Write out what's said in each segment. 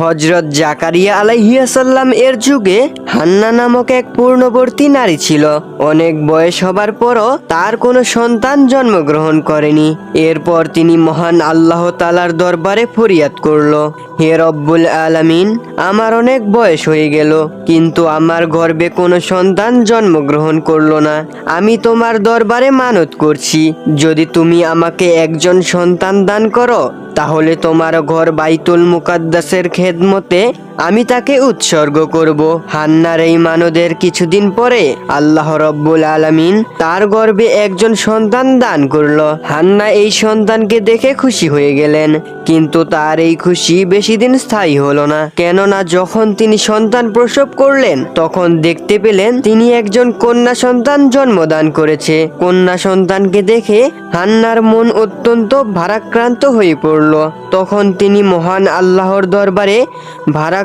হজরত জাকারিয়া আলাইহিয়াসাল্লাম এর যুগে হান্না নামক এক পূর্ণবর্তী নারী ছিল। অনেক বয়স হবার পরও তার কোনো সন্তান জন্মগ্রহণ করেনি। এরপর তিনি মহান আল্লাহ তালার দরবারে ফরিয়াদ করল। হে রব্বুল আলামিন, আমার অনেক বয়স হয়ে গেল, কিন্তু আমার গর্বে কোনো সন্তান জন্মগ্রহণ করল না। আমি তোমার দরবারে মানত করছি। যদি তুমি আমাকে একজন সন্তান দান করো তাহলে তোমার ঘর বাইতুল মুকাদ্দাসের খেদমতে আমি তাকে উৎসর্গ করব। হান্নার এই মানদের কিছুদিন পরে আল্লাহ রব্বুল আলামিন তার গর্ভে একজন সন্তান দান করল। হান্না এই সন্তানকে দেখে খুশি হয়ে গেলেন, কিন্তু তার এই খুশি বেশি দিন স্থায়ী হলো না। কেননা যখন তিনি সন্তান প্রসব করলেন, তখন দেখতে পেলেন তিনি একজন কন্যা সন্তান জন্মদান করেছে। কন্যা সন্তানকে দেখে হান্নার মন অত্যন্ত ভারাক্রান্ত হয়ে পড়ল। তখন তিনি মহান আল্লাহর দরবারে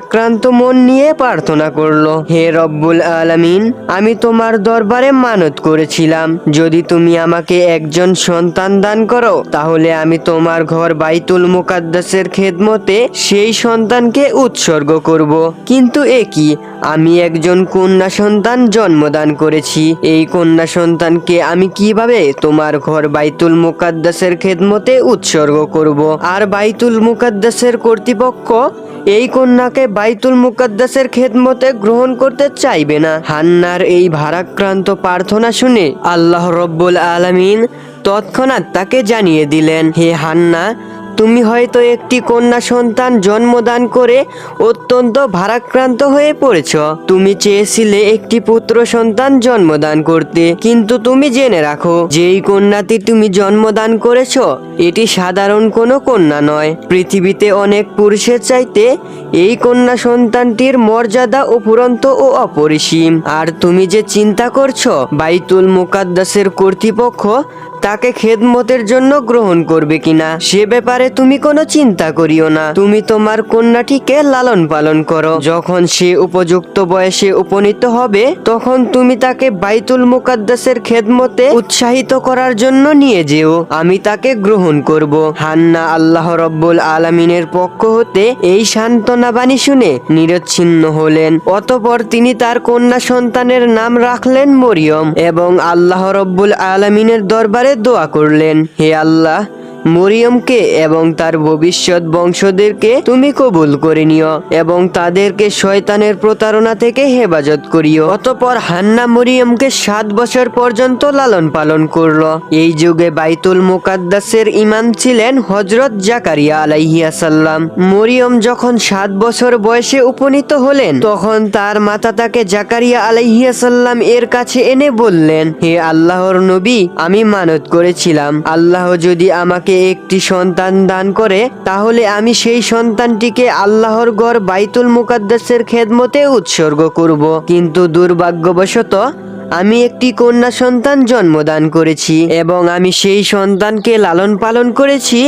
ভারাক্রান্ত মন নিয়ে প্রার্থনা করল, হে রব্বুল আলামিন, আমি তোমার দরবারে মানত করেছিলাম। যদি তুমি আমাকে একজন সন্তান দান করো, তাহলে আমি তোমার ঘর বাইতুল মুকাদ্দাসের খেদমতে সেই সন্তানকে উৎসর্গ করব। কিন্তু এ কি? আমি একজন কন্যা সন্তান জন্মদান করেছি। এই কন্যা সন্তানকে আমি কীভাবে তোমার ঘর বাইতুল মুকাদ্দাসের খেদমতে উৎসর্গ করব? আর বাইতুল মুকাদ্দাসের কর্তৃপক্ষ এই কন্যাকে বাইতুল মুকাদ্দাসের খেদমতে গ্রহণ করতে চাইবে না। হান্নার এই ভারাক্রান্ত প্রার্থনা শুনে আল্লাহ রব্বুল আলমিন তৎক্ষণাৎ তাকে জানিয়ে দিলেন, হে হান্না তুমি হয়তো একটি কন্যা সন্তান জন্মদান করে অত্যন্ত ভারাক্রান্ত হয়ে পড়েছ। তুমি চেয়েছিলে একটি পুত্র সন্তান জন্মদান করতে। কিন্তু তুমি জেনে রাখো, যেই কন্যাটি তুমি জন্মদান করেছ, এটি সাধারণ কোনো কন্যা নয়। পৃথিবীতে অনেক পুরুষের চাইতে এই কন্যা সন্তানটির মর্যাদা উপরন্ত ও অপরিসীম। আর তুমি যে চিন্তা করছ, বাইতুল মুকাদ্দাসের কর্তৃপক্ষ তাকে খেদমতের জন্য গ্রহণ করবে কিনা? সে ব্যাপারে তুমি কোনো চিন্তা করিও না। তুমি তোমার কন্যাটিকে লালন পালন করো। যখন সে উপযুক্ত বয়সে উপনীত হবে, তখন তুমি তাকে বাইতুল মুকাদ্দাসের খেদমতে উৎসাহিত করার জন্য নিয়ে যেও। আমি তাকে গ্রহণ করব। হান্না আল্লাহ রব্বুল আলামিনের পক্ষ হতে এই সান্ত্বনা বাণী শুনে নিরচ্ছিন্ন হলেন। অতপর তিনি তার কন্যা সন্তানের নাম রাখলেন মরিয়ম এবং আল্লাহ রব্বুল আলামিনের দরবারে দোয়া করলেন হে আল্লাহ। মরিয়মকে এবং তার ভবিষ্যৎ বংশদেরকে তুমি কবুল করে নিও এবং তাদেরকে শয়তানের প্রতারণা থেকে হেফাজত করিও। অতপর হান্না মরিয়মকে সাত বছর পর্যন্ত লালন পালন করল। এই যুগে বাইতুল মুকাদ্দাসের ইমাম ছিলেন হজরত জাকারিয়া আলাইহিয়াসাল্লাম মরিয়ম যখন সাত বছর বয়সে উপনীত হলেন, তখন তার মাতা তাকে জাকারিয়া আলাইহিয়াসাল্লাম এর কাছে এনে বললেন, হে আল্লাহর নবী, আমি মানত করেছিলাম। আল্লাহ যদি আমাকে একটি সন্তান দান করে, তাহলে আমি সেই সন্তানটিকে আল্লাহর গড় বাইতুল মুকাদ্দাসের খেদমতে উৎসর্গ করব। কিন্তু দুর্ভাগ্যবশত আমি একটি কন্যা সন্তান জন্মদান করেছি এবং আমি সেই সন্তানকে লালন পালন করেছি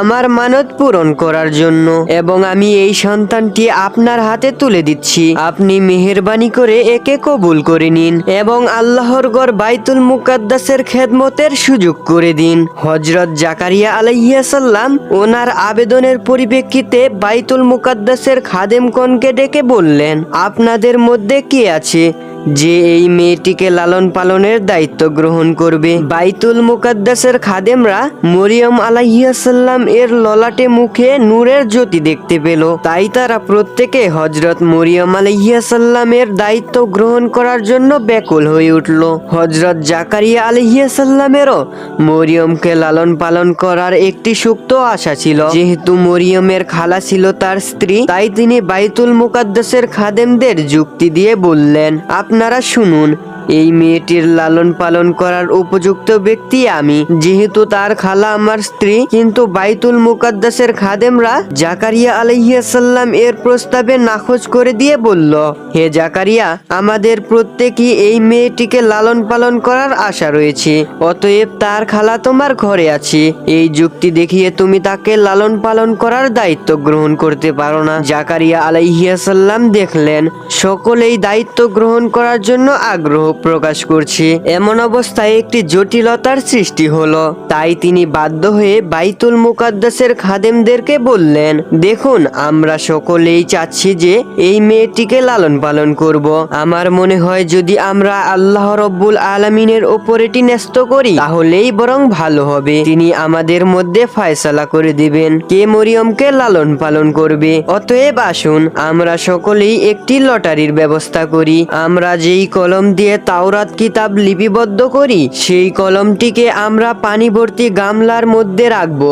আমার মানত পূরণ করার জন্য। এবং আমি এই সন্তানটি আপনার হাতে তুলে দিচ্ছি। আপনি মেহেরবানি করে একে কবুল করে নিন এবং আল্লাহর গড় বাইতুল মুকাদ্দাসের খেদমতের সুযোগ করে দিন। হজরত জাকারিয়া আলাইহিয়াসাল্লাম ওনার আবেদনের পরিপ্রেক্ষিতে বাইতুল মুকাদ্দাসের খাদেমগণকে ডেকে বললেন, আপনাদের মধ্যে কে আছে যে এই মেয়েটিকে লালন পালনের দায়িত্ব গ্রহণ করবে। বাইতুল মুকাদ্দাসের খাদেমরা মরিয়ম আলাইহিয়াসাল্লাম এর ললাটে মুখে নূরের জ্যোতি দেখতে পেল। তাই তারা প্রত্যেকে হজরত মরিয়ম আলাইহিয়াসাল্লামের দায়িত্ব গ্রহণ করার জন্য ব্যাকুল হয়ে উঠল। হজরত জাকারিয়া আলাইহিয়াসাল্লামেরও মরিয়মকে লালন পালন করার একটি সুক্ত আশা ছিল। যেহেতু মরিয়মের খালা ছিল তার স্ত্রী, তাই তিনি বাইতুল মুকাদ্দাসের খাদেমদের যুক্তি দিয়ে বললেন আপনারা শুনুন। এই মেয়েটির লালন পালন করার উপযুক্ত ব্যক্তি আমি। যেহেতু তার খালা আমার স্ত্রী, কিন্তু বাইতুল মুকাদ্দাসের খাদেমরা জাকারিয়া আলাইহিয়াসাল্লাম এর প্রস্তাবে নাকচ করে দিয়ে বলল, হে জাকারিয়া, আমাদের প্রত্যেকই এই মেয়েটিকে লালন পালন করার আশা রয়েছে। অতএব তার খালা তোমার ঘরে আছে। এই যুক্তি দেখিয়ে তুমি তাকে লালন পালন করার দায়িত্ব গ্রহণ করতে পারো না। জাকারিয়া আলাইহিয়াসাল্লাম দেখলেন, সকলেই দায়িত্ব গ্রহণ করার জন্য আগ্রহ প্রকাশ করছে। এমন অবস্থায় একটি জটিলতার সৃষ্টি হলো। তাই তিনি বাধ্য হয়ে বাইতুল মুকাদ্দাসের খাদেমদেরকে বললেন, দেখুন, আমরা সকলেই চাচ্ছি যে এই মেয়েটিকে লালন পালন করব। আমার মনে হয় যদি আমরা আল্লাহ রব্বুল আলমিনের ওপর এটি ন্যস্ত করি, তাহলেই বরং ভালো হবে। তিনি আমাদের মধ্যে ফায়সালা করে দিবেন। কে মরিয়মকে লালন পালন করবে? অতএব আসুন, আমরা সকলেই একটি লটারির ব্যবস্থা করি। আমরা যেই কলম দিয়ে তাওরাত কিতাব লিপিবদ্ধ করি, সেই কলমটিকে আমরা পানি ভর্তি গামলার মধ্যে রাখব।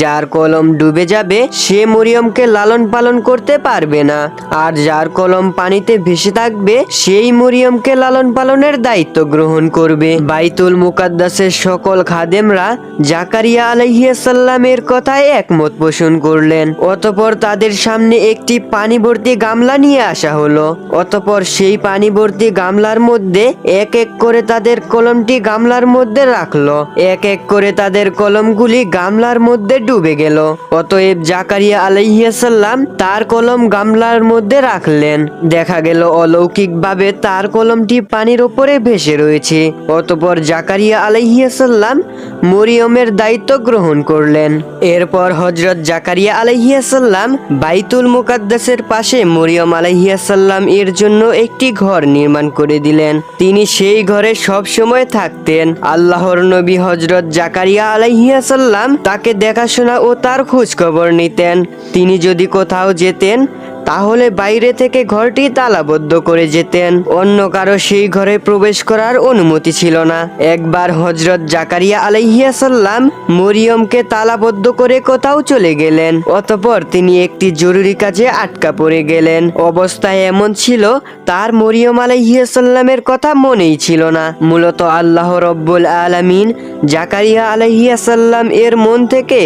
যার কলম ডুবে যাবে, সে মরিয়মকে লালন পালন করতে পারবে না। আর যার কলম পানিতে ভেসে থাকবে, সেই মরিয়মকে লালন পালনের দায়িত্ব গ্রহণ করবে। বাইতুল মুকাদ্দাসের সকল খাদেমরা জাকারিয়া আলাইহিয়াসাল্লামের কথায় একমত পোষণ করলেন। অতপর তাদের সামনে একটি পানি ভর্তি গামলা নিয়ে আসা হলো। অতপর সেই পানি ভর্তি গামলার মধ্যে এক এক করে তাদের কলমটি গামলার মধ্যে রাখল। এক এক করে তাদের কলমগুলি গামলার মধ্যে ডুবে গেল। অতএব জাকারিয়া আলাইহিয়াসাল্লাম তার কলম গামলার মধ্যে রাখলেন। দেখা গেল অলৌকিকভাবে তার কলমটি পানির ওপরে ভেসে রয়েছে। অতপর জাকারিয়া আলাইহিয়াসাল্লাম মরিয়মের দায়িত্ব গ্রহণ করলেন। এরপর হজরত জাকারিয়া আলাইহিয়াসাল্লাম বাইতুল মুকাদ্দাসের পাশে মরিয়ম আলাইহিয়াসাল্লাম এর জন্য একটি ঘর নির্মাণ করে দিলেন। তিনি সেই ঘরে সব সময় থাকতেন। আল্লাহর নবী হজরত জাকারিয়া আলাইহিয়াসাল্লাম তাকে দেখাশোনা ও তার খোঁজ খবর নিতেন। তিনি যদি কোথাও যেতেন তাহলে বাইরে থেকে ঘরটি তালাবদ্ধ করে যেতেন। অন্য কারও সেই ঘরে প্রবেশ করার অনুমতি ছিল না। একবার হজরত জাকারিয়া আলাইহিয়াসাল্লাম মরিয়মকে তালাবদ্ধ করে কোথাও চলে গেলেন, অতপর তিনি একটি জরুরি কাজে আটকা পড়ে গেলেন। অবস্থায় এমন ছিল, তার মরিয়ম আলাইহিয়াসাল্লামের কথা মনেই ছিল না। মূলত আল্লাহ রব্বুল আলামিন জাকারিয়া আলাইহিয়াসাল্লাম এর মন থেকে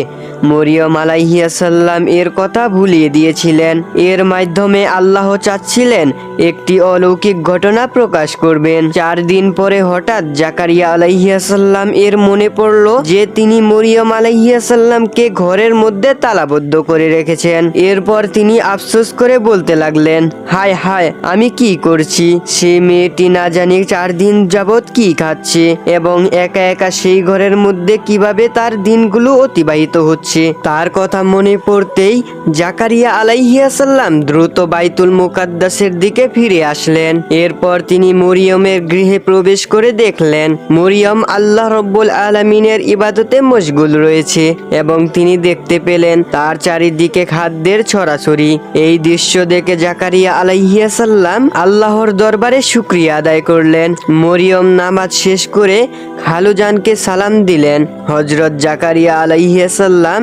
মরিয়ম আলাইহিয়াসাল্লাম এর কথা ভুলিয়ে দিয়েছিলেন। এর মাধ্যমে আল্লাহ চাচ্ছিলেন একটি অলৌকিক ঘটনা প্রকাশ করবেন। চার দিন পরে হঠাৎ জাকারিয়া আলাইহিয়াসাল্লাম এর মনে পড়ল যে তিনি মরিয়ম আলাইহিয়াসাল্লামকে ঘরের মধ্যে তালাবদ্ধ করে রেখেছেন। এরপর তিনি আফসোস করে বলতে লাগলেন, হায় হায়, আমি কি করছি? সে মেয়েটি না জানি চার দিন যাবৎ কি খাচ্ছে এবং একা একা সেই ঘরের মধ্যে কীভাবে তার দিনগুলো অতিবাহিত হচ্ছে? তার কথা মনে পড়তেই জাকারিয়া আলাইহিয়াসাল্লাম দ্রুত বাইতুল মুকাদ্দাসের দিকে ফিরে আসলেন। এরপর তিনি মরিয়মের গৃহে প্রবেশ করে দেখলেন, মরিয়ম আল্লাহ রব্বুল আলমিনের ইবাদতে মশগুল রয়েছে এবং তিনি দেখতে পেলেন তার চারিদিকে খাদ্যের ছড়াছড়ি। এই দৃশ্য দেখে জাকারিয়া আলাইহিয়াসাল্লাম আল্লাহর দরবারে শুক্রিয়া আদায় করলেন। মরিয়ম নামাজ শেষ করে খালুজানকে সালাম দিলেন। হজরত জাকারিয়া আলাইহিয়াসাল্লাম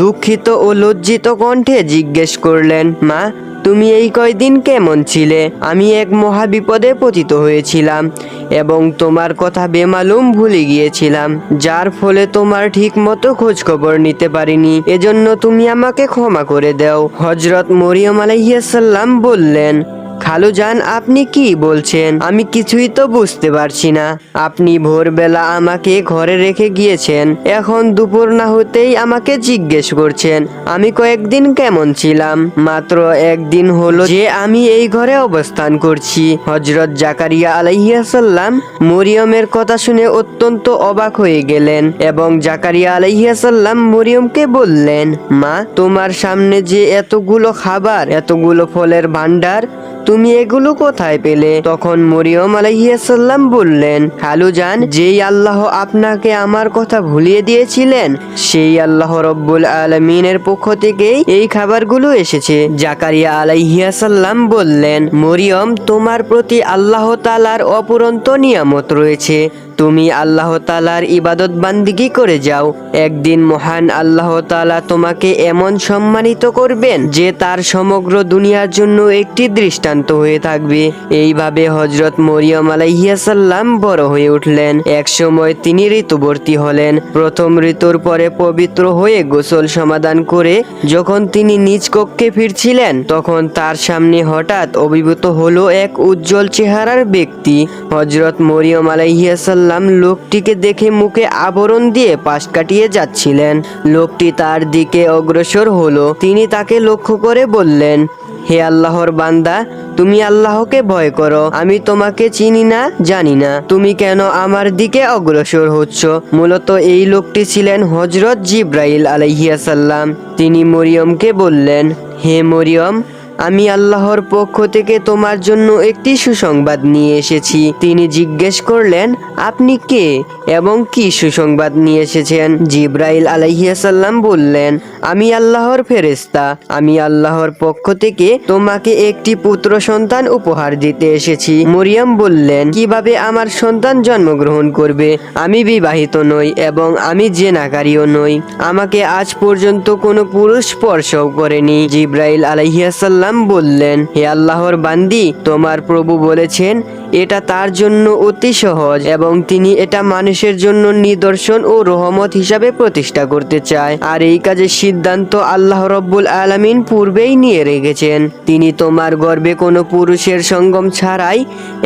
দুঃখিত ও লজ্জিত কণ্ঠে জিজ্ঞেস করলেন, মা তুমি এই কয়দিন কেমন ছিলে? আমি এক মহা বিপদে পতিত হয়েছিলাম এবং তোমার কথা বেমালুম ভুলে গিয়েছিলাম, যার ফলে তোমার ঠিক মতো খোঁজ খবর নিতে পারিনি। এজন্য তুমি আমাকে ক্ষমা করে দাও হজরত মরিয়ম আলাইসাল্লাম বললেন। খালুজান, আপনি কি বলছেন? আমি কিছুই তো বুঝতে পারছি না। আপনি ভোরবেলা আমাকে ঘরে রেখে গিয়েছেন। এখন দুপুর না হতেই আমাকে জিজ্ঞেস করছেন, আমি কয়েকদিন কেমন ছিলাম? মাত্র একদিন হলো যে আমি এই ঘরে অবস্থান করছি। হজরত জাকারিয়া আলাইহাসাল্লাম মরিয়মের কথা শুনে অত্যন্ত অবাক হয়ে গেলেন এবং জাকারিয়া আলাইহাসাল্লাম মরিয়মকে বললেন, মা, তোমার সামনে যে এতগুলো খাবার, এতগুলো ফলের ভান্ডার তুমি এগুলো কোথায় পেলে? তখন মরিয়ম আলাইসাল্লাম বললেন খালুজান যেই আল্লাহ আপনাকে আমার কথা ভুলিয়ে দিয়েছিলেন, সেই আল্লাহ রব্বুল আলমিনের পক্ষ থেকেই এই খাবারগুলো এসেছে। জাকারিয়া আলাইহিয়াসাল্লাম বললেন, মরিয়ম, তোমার প্রতি আল্লাহ তালার অপুরন্ত নিয়ামত রয়েছে। তুমি আল্লাহ তালার ইবাদত বান্দিগি করে যাও। একদিন মহান আল্লাহ তালা তোমাকে এমন সম্মানিত করবেন যে তার সমগ্র দুনিয়ার জন্য একটি দৃষ্টান্ত হয়ে থাকবে। এইভাবে হজরত মরিয়ম আলাইহিয়াসাল্লাম বড় হয়ে উঠলেন। এক সময় তিনি ঋতুবর্তী হলেন। প্রথম ঋতুর পরে পবিত্র হয়ে গোসল সমাধান করে যখন তিনি নিজ কক্ষে ফিরছিলেন, তখন তার সামনে হঠাৎ অভিভূত হলো এক উজ্জ্বল চেহারার ব্যক্তি। হজরত মরিয়ম আলাইহিয়াসাল্লাম লোকটিকে দেখে মুখে আবরণ দিয়ে পাশ কাটিয়ে যাচ্ছিলেন। লোকটি তার দিকে অগ্রসর হলো। তিনি তাকে লক্ষ্য করে বললেন, হে আল্লাহর বান্দা, তুমি আল্লাহকে ভয় করো। আমি তোমাকে চিনি না, জানি না। তুমি কেন আমার দিকে অগ্রসর হচ্ছ? মূলত এই লোকটি ছিলেন হজরত জিব্রাইল আলাইহিয়াসাল্লাম তিনি মরিয়মকে বললেন, হে মরিয়ম আমি আল্লাহর পক্ষ থেকে তোমার জন্য একটি সুসংবাদ নিয়ে এসেছি। তিনি জিজ্ঞেস করলেন, আপনি কে এবং কি সুসংবাদ নিয়ে এসেছেন? জিব্রাইল আলাইহিয়াসাল্লাম বললেন, আমি আল্লাহর ফেরেস্তা আমি আল্লাহর পক্ষ থেকে তোমাকে একটি পুত্র সন্তান উপহার দিতে এসেছি। মরিয়ম বললেন, কীভাবে আমার সন্তান জন্মগ্রহণ করবে? আমি বিবাহিত নই এবং আমি জেনাকারীও নই। আমাকে আজ পর্যন্ত কোনো পুরুষ স্পর্শও করেনি। জিব্রাইল আলাইহিয়াসাল্লাম বললেন হে আল্লাহর বান্দি তোমার প্রভু বলেছেন এটা তার জন্য অতি সহজ এবং তিনি এটা মানুষের জন্য নিদর্শন ও রহমত হিসাবে প্রতিষ্ঠা করতে চায়। আর এই কাজের সিদ্ধান্ত আল্লাহ রব্বুল আলামিন পূর্বেই নিয়ে রেখেছেন। তিনি তোমার গর্বে কোনো পুরুষের সঙ্গম ছাড়াই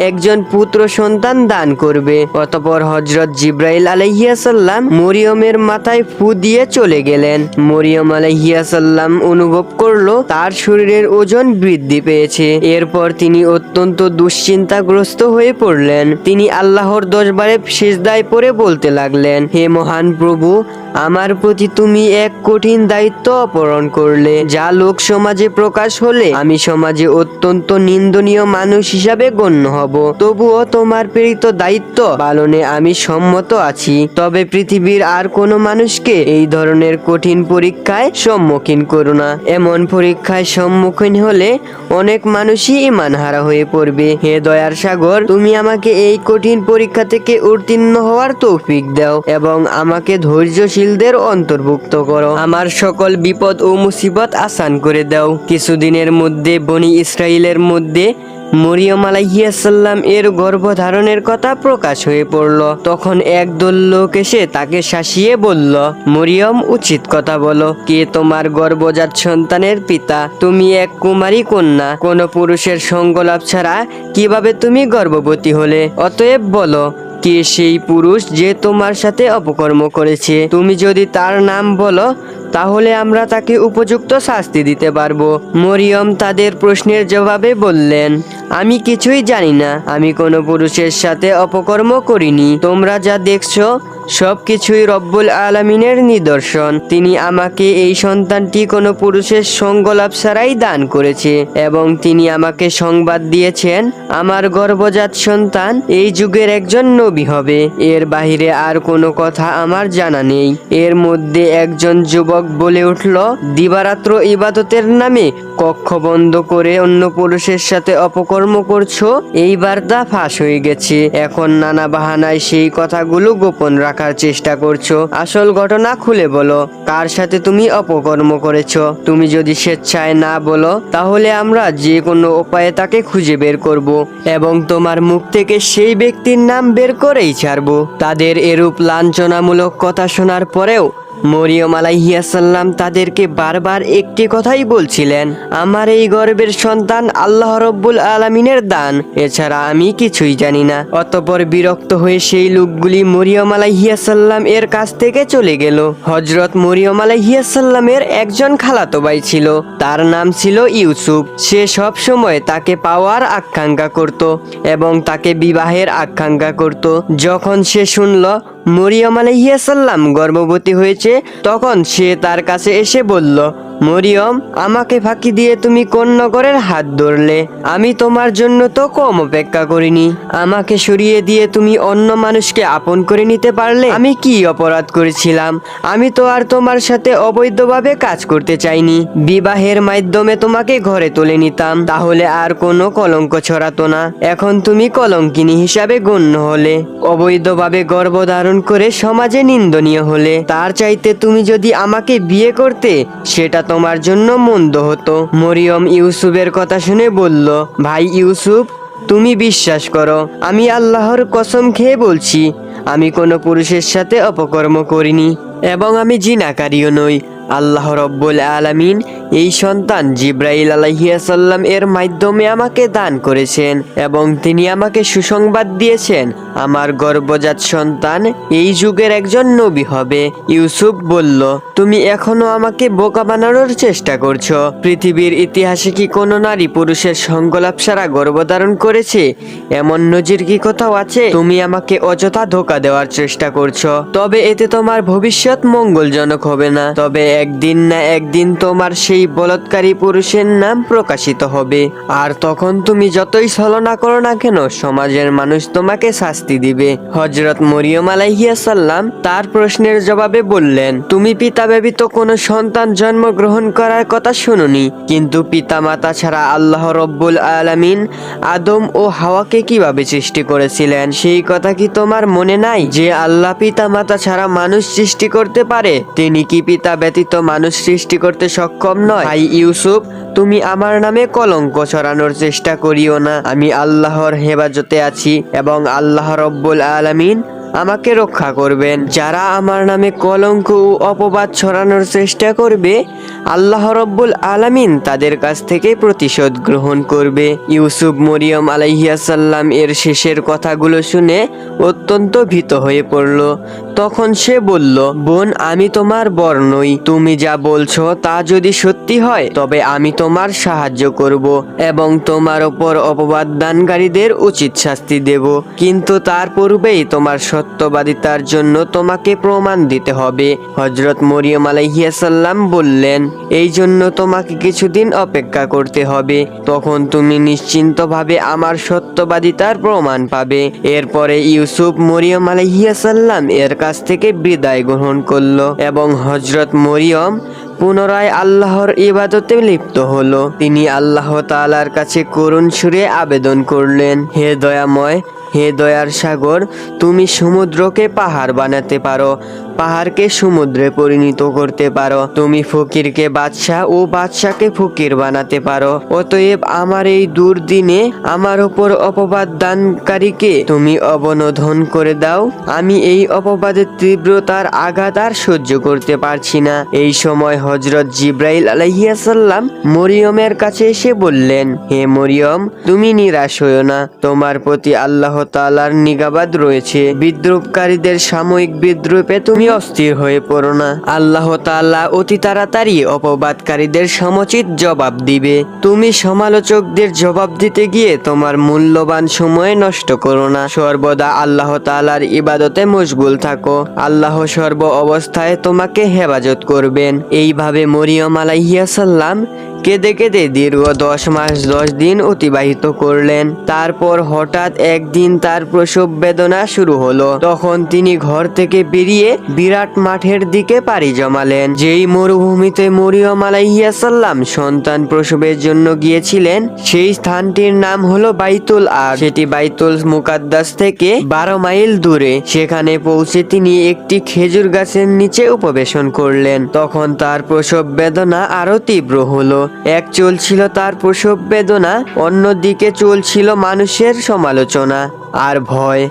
একজন পুত্র সন্তান দান করবে। অতপর হজরত জিব্রাইল আলাইহিয়াসাল্লাম মরিয়মের মাথায় ফু দিয়ে চলে গেলেন। মরিয়ম আলাইহিয়াসাল্লাম অনুভব করল তার শরীরের ওজন বৃদ্ধি পেয়েছে। এরপর তিনি অত্যন্ত দুশ্চিন্তাগ্রস্ত হয়ে পড়লেন। তিনি আল্লাহর দশবারে শেষদায় পড়ে বলতে লাগলেন, হে মহান প্রভু, আমার প্রতি তুমি এক কঠিন দায়িত্ব অপহরণ করলে। যা লোক সমাজে প্রকাশ হলে আমি সমাজে অত্যন্ত নিন্দনীয় মানুষ হিসাবে গণ্য হব। তবুও তোমার প্রেরিত দায়িত্ব পালনে আমি সম্মত আছি। তবে পৃথিবীর আর কোনো মানুষকে এই ধরনের কঠিন পরীক্ষায় সম্মুখীন করো না। এমন পরীক্ষায় সম্মুখীন হলে অনেক মানুষই ইমান হারা হয়ে পড়বে। হে দয়ার সাগর তুমি আমাকে এই কঠিন পরীক্ষা থেকে উত্তীর্ণ হওয়ার তৌফিক দাও এবং আমাকে ধৈর্যশীলদের অন্তর্ভুক্ত করো। আমার সকল বিপদ ও মুসিবত আসান করে দাও। কিছুদিনের মধ্যে বনি ইসরায়েলের মধ্যে মরিয়ম আলাইসাল্লাম এর গর্ভধারণের কথা প্রকাশ হয়ে পড়ল। তখন একদল লোক এসে তাকে শাসিয়ে বলল, মরিয়ম, উচিত কথা বলো। কে তোমার গর্ভজাত সন্তানের পিতা? তুমি এক কুমারী কন্যা। কোন পুরুষের সঙ্গলাভ ছাড়া কীভাবে তুমি গর্ভবতী হলে? অতএব বলো, কে সেই পুরুষ যে তোমার সাথে অপকর্ম করেছে? তুমি যদি তার নাম বলো তাহলে আমরা তাকে উপযুক্ত শাস্তি দিতে পারব। মরিয়ম তাদের প্রশ্নের জবাবে বললেন, আমি কিছুই জানি না। আমি কোনো পুরুষের সাথে অপকর্ম করিনি। তোমরা যা দেখছ সব কিছুই রব্বুল আলমিনের নিদর্শন। তিনি আমাকে এই সন্তানটি কোনো পুরুষের সঙ্গলাভ ছাড়াই দান করেছে এবং তিনি আমাকে সংবাদ দিয়েছেন, আমার গর্ভজাত সন্তান এই যুগের একজন নবী হবে। এর বাহিরে আর কোনো কথা আমার জানা নেই। এর মধ্যে একজন যুবক বলে উঠল, দিবারাত্র ইবাদতের নামে কক্ষ বন্ধ করে অন্য পুরুষের সাথে অপকর্ম করছ, এই বার্তা ফাঁস হয়ে গেছে। এখন নানা বাহানায় সেই কথাগুলো গোপন রাখার চেষ্টা করছ। আসল ঘটনা খুলে বলো। কার সাথে তুমি অপকর্ম করেছ? তুমি যদি স্বেচ্ছায় না বলো, তাহলে আমরা যে কোনো উপায়ে তাকে খুঁজে বের করব এবং তোমার মুখ থেকে সেই ব্যক্তির নাম বের করেই ছাড়বো। তাদের এরূপ লাঞ্ছনামূলক কথা শোনার পরেও মরিয়ম আলাইহিয়াসাল্লাম তাদেরকে বারবার একটি কথাই বলছিলেন, আমার এই গর্বের সন্তান আল্লাহ রব্বুল আলমিনের দান, এছাড়া আমি কিছুই জানি না। অতপর বিরক্ত হয়ে সেই লোকগুলি মরিয়ম আলাইহিয়াসাল্লাম এর কাছ থেকে চলে গেল। হজরত মরিয়ম আলাইহিয়াসাল্লামের একজন খালাতো ভাই ছিল, তার নাম ছিল ইউসুফ। সে সব সময় তাকে পাওয়ার আকাঙ্ক্ষা করত এবং তাকে বিবাহের আকাঙ্ক্ষা করত। যখন সে শুনল মরিয়ম আলাইহিয়াসাল্লাম গর্ভবতী হয়েছে তখন সে তার কাছে এসে বলল মরিয়ম, আমাকে ফাঁকি দিয়ে তুমি কোন নগরের হাত ধরলে? আমি তোমার জন্য তো কম অপেক্ষা করিনি। আমাকে সরিয়ে দিয়ে তুমি অন্য মানুষকে আপন করে নিতে পারলে? আমি কি অপরাধ করেছিলাম? আমি তো আর তোমার সাথে অবৈধভাবে কাজ করতে চাইনি। বিবাহের মাধ্যমে তোমাকে ঘরে তুলে নিতাম। তাহলে আর কোনো কলঙ্ক ছড়াতো না। এখন তুমি কলঙ্কিনী হিসাবে গণ্য হলে। অবৈধভাবে গর্ভধারণ করে সমাজে নিন্দনীয় হলে। তার চাইতে তুমি যদি আমাকে বিয়ে করতে, সেটা তোমার জন্য মন্দ হতো। মরিয়ম ইউসুফের কথা শুনে বলল, ভাই ইউসুফ, তুমি বিশ্বাস করো, আমি আল্লাহর কসম খেয়ে বলছি, আমি কোনো পুরুষের সাথে অপকর্ম করিনি এবং আমি জিনাকারীও নই। আল্লাহ রব্বুল আলামিন এই সন্তান জিব্রাইল আলাইহিয়াসাল্লাম এর মাধ্যমে আমাকে দান করেছেন এবং তিনি আমাকে সুসংবাদ দিয়েছেন, আমার গর্ভজাত সন্তান এই যুগের একজন নবী হবে। ইউসুফ বলল, তুমি এখনও আমাকে বোকা বানানোর চেষ্টা করছ। পৃথিবীর ইতিহাসে কি কোনো নারী পুরুষের সংকলাপ সারা গর্ভধারণ করেছে? এমন নজির কি কোথাও আছে? তুমি আমাকে অযথা ধোকা দেওয়ার চেষ্টা করছ। তবে এতে তোমার ভবিষ্যৎ মঙ্গলজনক হবে না। তবে একদিন না একদিন তোমার সেই বলৎকারী পুরুষের নাম প্রকাশিত হবে। আর তখন তুমি যতই ছলনা করো না কেন, সমাজের মানুষ তোমাকে শাস্তি দিবে। হজরত মরিয়ম আলাইহিয়াসাল্লাম তার প্রশ্নের জবাবে বললেন, তুমি পিতা ব্যতীত কোনো সন্তান জন্মগ্রহণ করার কথা শুনুনি, কিন্তু পিতা মাতা ছাড়া আল্লাহ রব্বুল আলামিন আদম ও হাওয়াকে কীভাবে সৃষ্টি করেছিলেন? সেই কথা কি তোমার মনে নাই যে আল্লাহ পিতা মাতা ছাড়া মানুষ সৃষ্টি করতে পারে? তিনি কি পিতা ব্যতীত মানুষ সৃষ্টি করতে সক্ষম নয়। ভাই ইউসুফ, তুমি আমার নামে কলঙ্ক ছড়ানোর চেষ্টা করিও না। আমি আল্লাহর হেফাজতে আছি এবং আল্লাহ রব্বুল আলামিন আমাকে রক্ষা করবেন। যারা আমার নামে কলঙ্ক ও অপবাদ ছড়ানোর চেষ্টা করবে, আল্লাহ রব্বুল আলামিন তাদের কাছ থেকে প্রতিশোধ গ্রহণ করবে। ইউসুফ মরিয়ম আলাইহিয়াসাল্লাম এর শেষের কথাগুলো শুনে অত্যন্ত ভীত হয়ে পড়ল। তখন সে বলল, বোন, আমি তোমার বর নই। তুমি যা বলছো তা যদি সত্যি হয়, তবে আমি তোমার সাহায্য করব এবং তোমার ওপর অপবাদ দানকারীদের উচিত শাস্তি দেব। কিন্তু তার পূর্বেই তোমার সত্যবাদিতার জন্য তোমাকে প্রমাণ দিতে হবে। হজরত মরিয়ম আলাইহিয়াসাল্লাম বললেন, এই জন্য তোমাকে কিছুদিন অপেক্ষা করতে হবে। তখন তুমি নিশ্চিন্তভাবে আমার সত্যবাদিতার প্রমাণ পাবে। এরপরে ইউসুফ মরিয়ম আলাইহিয়াসাল্লাম এর কাছ থেকে বিদায় গ্রহণ করল এবং হজরত মরিয়ম পুনরায় আল্লাহর ইবাদতে লিপ্ত হল। তিনি আল্লাহ তালার কাছে করুণ সুরে আবেদন করলেন, হে দয়াময়, হে দয়ার সাগর, তুমি সমুদ্রকে পাহাড় বানাতে পারো পাহাড়কে সমুদ্রে পরিণত করতে পারো। তুমি ফকিরকে বাদশাহ ও বাদশাকে ফকির বানাতে পারো। অতএব আমার এই দুর্দিনে আমার ওপর অপবাদ দানকারীকে তুমি অবনোধন করে দাও। আমি এই অপবাদের তীব্রতার আঘাত আর সহ্য করতে পারছি না। এই সময় হজরত জিব্রাইল আলাইহিয়াসাল্লাম মরিয়মের কাছে এসে বললেন, হে মরিয়ম, তুমি নিরাশ হইও না। তোমার প্রতি আল্লাহ তাআলার নিগাবাদ রয়েছে। বিদ্রুপকারীদের সাময়িক বিদ্রুপে তুমি অস্থির হয়ে পড়ো না। আল্লাহ তাআলা অতি তাড়াতাড়ি অপবাদকারীদের সমচিত জবাব দিবে। তুমি সমালোচকদের জবাব দিতে গিয়ে তোমার মূল্যবান সময় নষ্ট করো না। সর্বদা আল্লাহ তাআলার ইবাদতে মশগুল থাকো। আল্লাহ সর্ব অবস্থায় তোমাকে হেফাজত করবেন। এইভাবে মরিয়ম আলাইহিয়াসাল্লাম কেঁদে কেঁদে দীর্ঘ দশ মাস দশ দিন অতিবাহিত করলেন। তারপর হঠাৎ একদিন তার প্রসব বেদনা শুরু হলো। তখন তিনি ঘর থেকে বেরিয়ে বিরাট মাঠের দিকে পাড়ি জমালেন। যেই মরুভূমিতে মরিয়ম আলাইহিয়াসাল্লাম সন্তান প্রসবের জন্য গিয়েছিলেন, সেই স্থানটির নাম হলো বাইতুল আর সেটি বাইতুল মুকাদ্দাস থেকে বারো মাইল দূরে। সেখানে পৌঁছে তিনি একটি খেজুর গাছের নিচে উপবেশন করলেন। তখন তার প্রসব বেদনা আরও তীব্র হলো। এক চলছিল তার প্রসব বেদনা অন্যদিকে চলছিল মানুষের সমালোচনা। আর ভয়।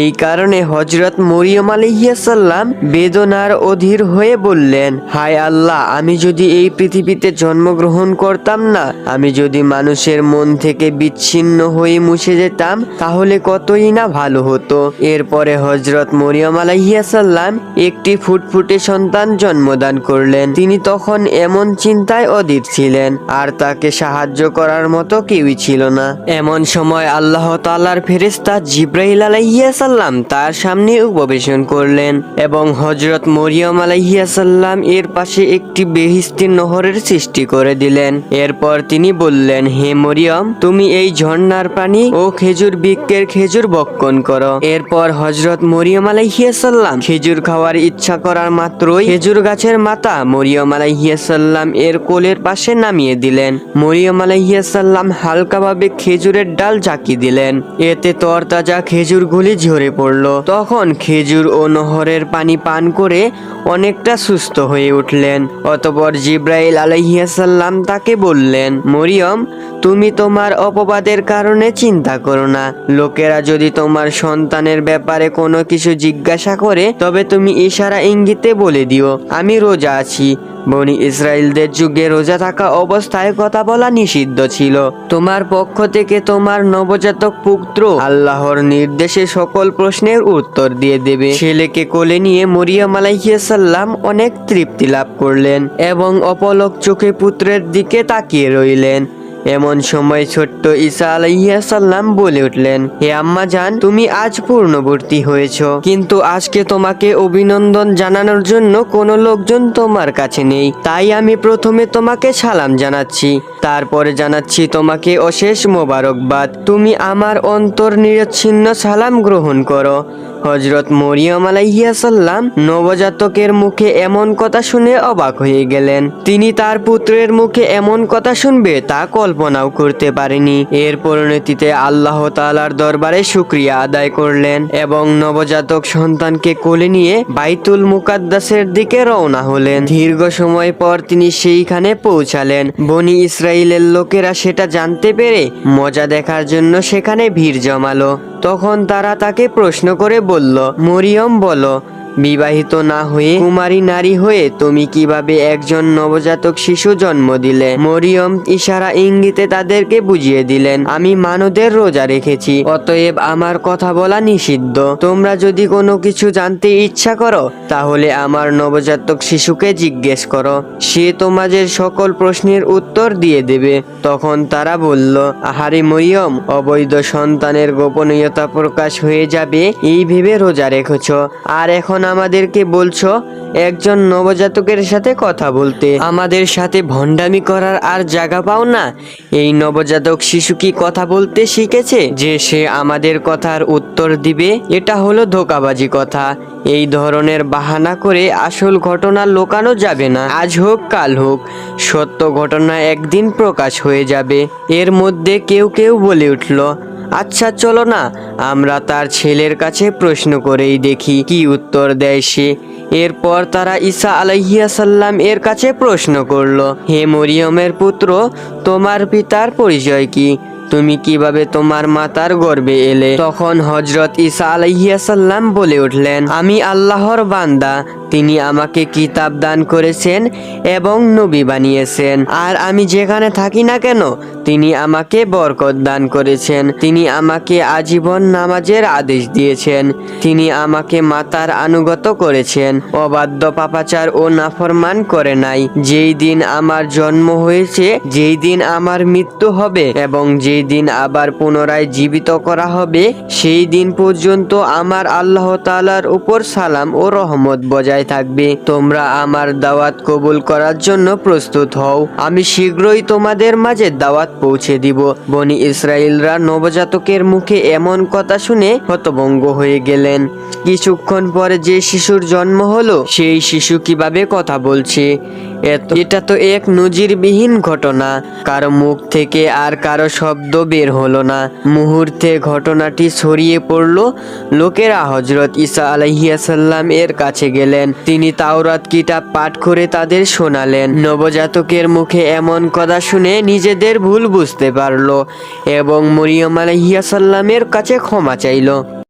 এই কারণে হজরত মরিয়ম আলহিয়াসাল্লাম বেদনার অধীর হয়ে বললেন, হায় আল্লাহ, আমি যদি এই পৃথিবীতে জন্মগ্রহণ করতাম না, আমি যদি মানুষের মন থেকে বিচ্ছিন্ন হয়ে মুছে যেতাম, তাহলে কতই না ভালো হতো। এরপরে হজরত মরিয়ম আলাইহিয়াসাল্লাম একটি ফুটফুটে সন্তান জন্মদান করলেন। তিনি তখন এমন চিন্তায় অধীর ছিলেন, আর তাকে সাহায্য করার মতো কেউই ছিল না। এমন সময় আল্লাহ তাআলার ফেরেশতা জিব্রাইল আলাইহিয়াসাল্লাম তার সামনে উপবেশন করলেন এবং হজরত মরিয়ম আলাইহিয়াসাল্লাম এর পাশে একটি বেহিস্তির নহরের সৃষ্টি করে দিলেন। এরপর তিনি বললেন, হে মরিয়ম, তুমি এই ঝর্ণার পানি ও খেজুর বৃক্ষের খেজুর বক্ষণ করো। এরপর হজরত মরিয়ম আলাইহিয়াসাল্লাম খেজুর খাওয়ার ইচ্ছা করার মাত্রই খেজুর গাছের মাথা মরিয়ম আলাইহিয়াসাল্লাম এর কোলের পাশে নামিয়ে দিলেন। মরিয়ম আলাইহিয়াসাল্লাম হালকাভাবে খেজুরের ডাল ঝাঁকি দিলেন। এতে তরতাজা খেজুরগুলি ঝরে পড়ল। তখন খেজুর ও নহরের পানি পান করে অনেকটা সুস্থ হয়ে উঠলেন। অতপর জিব্রাইল আলাইহিয়াসাল্লাম তাকে বললেন, মরিয়ম, তুমি তোমার অপবাদের কারণে চিন্তা করো না। লোকেরা যদি তোমার সন্তানের ব্যাপারে কোনো কিছু জিজ্ঞাসা করে, তবে তুমি ইশারা ইঙ্গিতে বলে দিও, আমি রোজা আছি। বনি ইসরায়েলদের যুগে রোজা থাকা অবস্থায় কথা বলা নিষিদ্ধ ছিল। তোমার পক্ষ থেকে তোমার নবজাতক পুত্র আল্লাহর নির্দেশে সকল প্রশ্নের উত্তর দিয়ে দেবে। ছেলেকে কোলে নিয়ে মরিয়াম আলাইসাল্লাম অনেক তৃপ্তি লাভ করলেন এবং অপলক চোখে পুত্রের দিকে তাকিয়ে রইলেন। এমন সময় ছোট্ট ঈসা আলাইসাল্লাম বলে উঠলেন, হে আম্মা জান, তুমি আজ পূর্ণবর্তী হয়েছ। কিন্তু আজকে তোমাকে অভিনন্দন জানানোর জন্য কোনো লোকজন তোমার কাছে নেই। তাই আমি প্রথমে তোমাকে সালাম জানাচ্ছি। তারপরে জানাচ্ছি তোমাকে অশেষ মোবারকবাদ। তুমি আমার অন্তর নিরচ্ছিন্ন সালাম গ্রহণ করো। হজরত মরিয়ম আলাইসাল্লাম নবজাতকের মুখে এমন কথা শুনে অবাক হয়ে গেলেন। তিনি তার পুত্রের মুখে এমন কথা শুনবে তা কল্পনাও করতে পারেনি। এর পরিণতিতে আল্লাহ তালার দরবারে শুক্রিয়া আদায় করলেন এবং নবজাতক সন্তানকে কোলে নিয়ে বাইতুল মুকাদ্দাসের দিকে রওনা হলেন। দীর্ঘ সময় পর তিনি সেইখানে পৌঁছালেন। বনি ইসরায়েলের লোকেরা সেটা জানতে পেরে মজা দেখার জন্য সেখানে ভিড় জমালো। তখন তারা তাকে প্রশ্ন করে বলল মরিয়ম বলো বিবাহিত না হয়ে কুমারী নারী হয়ে তুমি কীভাবে একজন নবজাতক শিশু জন্ম দিলে? মরিয়ম ইশারা ইঙ্গিতে তাদেরকে বুঝিয়ে দিলেন, আমি মানদের রোজা রেখেছি, অতএব আমার কথা বলা নিষিদ্ধ। তোমরা যদি কোনো কিছু জানতে ইচ্ছা করো, তাহলে আমার নবজাতক শিশুকে জিজ্ঞেস করো। সে তোমাদের সকল প্রশ্নের উত্তর দিয়ে দেবে। তখন তারা বলল, আহারে মরিয়ম, অবৈধ সন্তানের গোপনীয়তা প্রকাশ হয়ে যাবে, এই ভেবে রোজা রেখেছ। আর এখন আমাদেরকে বলছো, একজন নবজাতকের সাথে কথা বলতে। আমাদের সাথে ভণ্ডামি করার আর জায়গা পাও না। এই নবজাতক শিশু কি কথা বলতে শিখেছে? যে সে আমাদের কথার উত্তর দিবে, এটা হলো ধোকাবাজি কথা। এই ধরনের বাহানা করে আসল ঘটনা লোকানো যাবে না। আজ হোক, কাল হোক, সত্য ঘটনা একদিন প্রকাশ হয়ে যাবে। এর মধ্যে কেউ কেউ বলে উঠল আচ্ছা চলো না। আমরা তার ছেলের কাছে প্রশ্ন করেই দেখি কি উত্তর দেয় সে। এরপর তারা ঈসা আলাইহিয়াসাল্লাম এর কাছে প্রশ্ন করল, হে মরিয়মের পুত্র, তোমার পিতার পরিচয় কি? তুমি কীভাবে তোমার মাতার গর্বে এলে? তখন হজরত ঈসা আলাইহিয়াসাল্লাম বলে উঠলেন, আমি আল্লাহর বান্দা তিনি আমাকে কিতাব দান করেছেন এবং নবী বানিয়েছেন। আর আমি যেখানে থাকি না কেন, তিনি আমাকে বরকত দান করেছেন। তিনি আমাকে আজীবন নামাজের আদেশ দিয়েছেন। তিনি আমাকে মাতার আনুগত করেছেন। অবাধ্য পাপাচার ও নাফরমান করে নাই। যেই দিন আমার জন্ম হয়েছে, যেই দিন আমার মৃত্যু হবে এবং যেই দিন আবার পুনরায় জীবিত করা হবে, সেই দিন পর্যন্ত আমার আল্লাহ তালার উপর সালাম ও রহমত বজায় থাকবে। তোমরা আমার দাওয়াত কবুল করার জন্য প্রস্তুত হও। আমি শীঘ্রই তোমাদের মাঝে দাওয়াত পৌঁছে দিব। বনি ইসরায়েলরা নবজাতকের মুখে এমন কথা শুনে হতভঙ্গ হয়ে গেলেন। কিছুক্ষণ পরে যে শিশুর জন্ম হলো, সেই শিশু কীভাবে কথা বলছে? এটা তো এক নজিরবিহীন ঘটনা। কারও মুখ থেকে আর কারও শব্দ বের হলো না। মুহূর্তে ঘটনাটি ছড়িয়ে পড়ল। লোকেরা হজরত ঈসা আলাইহিয়াসাল্লাম এর কাছে গেলেন। তিনি তাওরাত কিতাব পাঠ করে তাদের শোনালেন। নবজাতকের মুখে এমন কথা শুনে নিজেদের ভুল বুঝতে পারল এবং মরিয়ম আলাইহিয়াসাল্লামের কাছে ক্ষমা চাইলো।